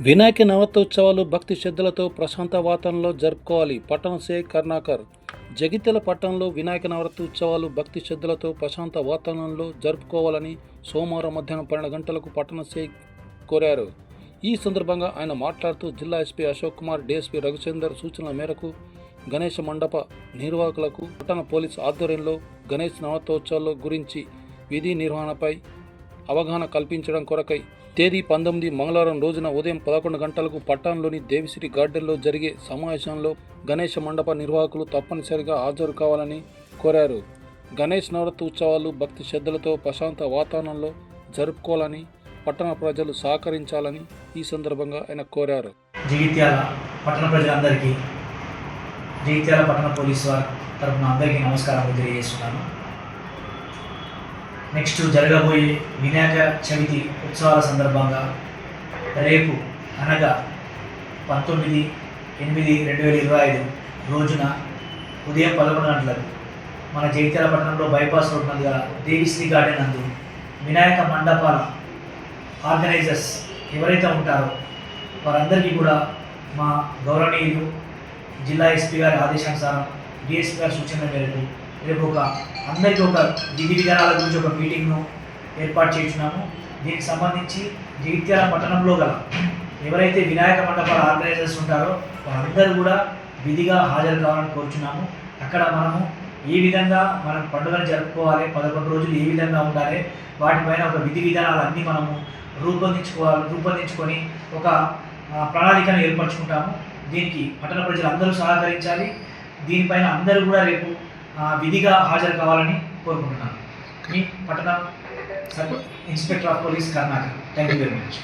వినాయక నవతోత్సవాలు భక్తి శ్రద్ధలతో ప్రశాంత వాతావరణంలో జరుపుకోవాలి. పట్టణ సే కర్ణాకర్. జగిత్యాల పట్టణంలో వినాయక నవరాత్రోత్సవాలు భక్తి శ్రద్ధలతో ప్రశాంత వాతావరణంలో జరుపుకోవాలని సోమవారం మధ్యాహ్నం పన్నెండు గంటలకు పట్టణ సే కోరారు. ఈ సందర్భంగా ఆయన మాట్లాడుతూ జిల్లా ఎస్పీ అశోక్ కుమార్ డిఎస్పీ రఘుచందర్ సూచనల మేరకు గణేష మండప నిర్వాహకులకు పట్టణ పోలీస్ ఆధ్వర్యంలో గణేష్ నవతోత్సవాల గురించి విధి నిర్వహణపై అవగాహన కల్పించడం కొరకై తేదీ పంతొమ్మిది మంగళవారం రోజున ఉదయం పదకొండు గంటలకు పట్టణంలోని దేవిశ్రీ గార్డెన్లో జరిగే సమావేశంలో గణేష మండప నిర్వాహకులు తప్పనిసరిగా హాజరు కావాలని కోరారు. గణేష్ నవరాత్రి ఉత్సవాలు భక్తి శ్రద్ధలతో ప్రశాంత వాతావరణంలో జరుపుకోవాలని పట్టణ ప్రజలు సహకరించాలని ఈ సందర్భంగా ఆయన కోరారు. జగిత్యాల పట్టణ ప్రజలందరికీ జగిత్యాల పట్టణ పోలీసు వారి తరఫున అందరికీ నమస్కారం తెలియజేస్తున్నాను. నెక్స్ట్ జరగబోయే వినాయక చవితి ఉత్సవాల సందర్భంగా రేపు అనగా పంతొమ్మిది ఎనిమిది రెండు వేల ఇరవై ఐదు రోజున ఉదయం పదకొండు గంటలకు మన జైత్యాల పట్టణంలో బైపాస్ రోడ్ నందుగా దేవిశ్రీ గార్డెన్ నందు వినాయక మండపాల ఆర్గనైజర్స్ ఎవరైతే ఉంటారో వారందరికీ కూడా మా గౌరవనీయులు జిల్లా ఎస్పీ గారి ఆదేశానుసారం డిఎస్పీ గారి సూచన మేరకు రేపు ఒక అందరికీ ఒక విధి విధానాల గురించి ఒక మీటింగ్ను ఏర్పాటు చేస్తున్నాము దీనికి సంబంధించి జగిత్యాల పట్టణంలో గల ఎవరైతే వినాయక మండపాల ఆర్గనైజర్స్ ఉంటారో వారందరూ కూడా విధిగా హాజరు కావాలని కోరుచున్నాము. అక్కడ మనము ఏ విధంగా మనం పండుగను జరుపుకోవాలి పదకొండు రోజులు ఏ విధంగా ఉండాలి వాటిపైన ఒక విధి విధానాలన్నీ మనము రూపొందించుకోవాలి రూపొందించుకొని ఒక ప్రణాళికను ఏర్పరచుకుంటాము. దీనికి పట్టణ ప్రజలు అందరూ సహకరించాలి. దీనిపైన అందరూ కూడా రేపు విధిగా హాజరు కావాలని కోరుకుంటున్నాను. మీ పట్టణ inspector of police Karnataka thank you very much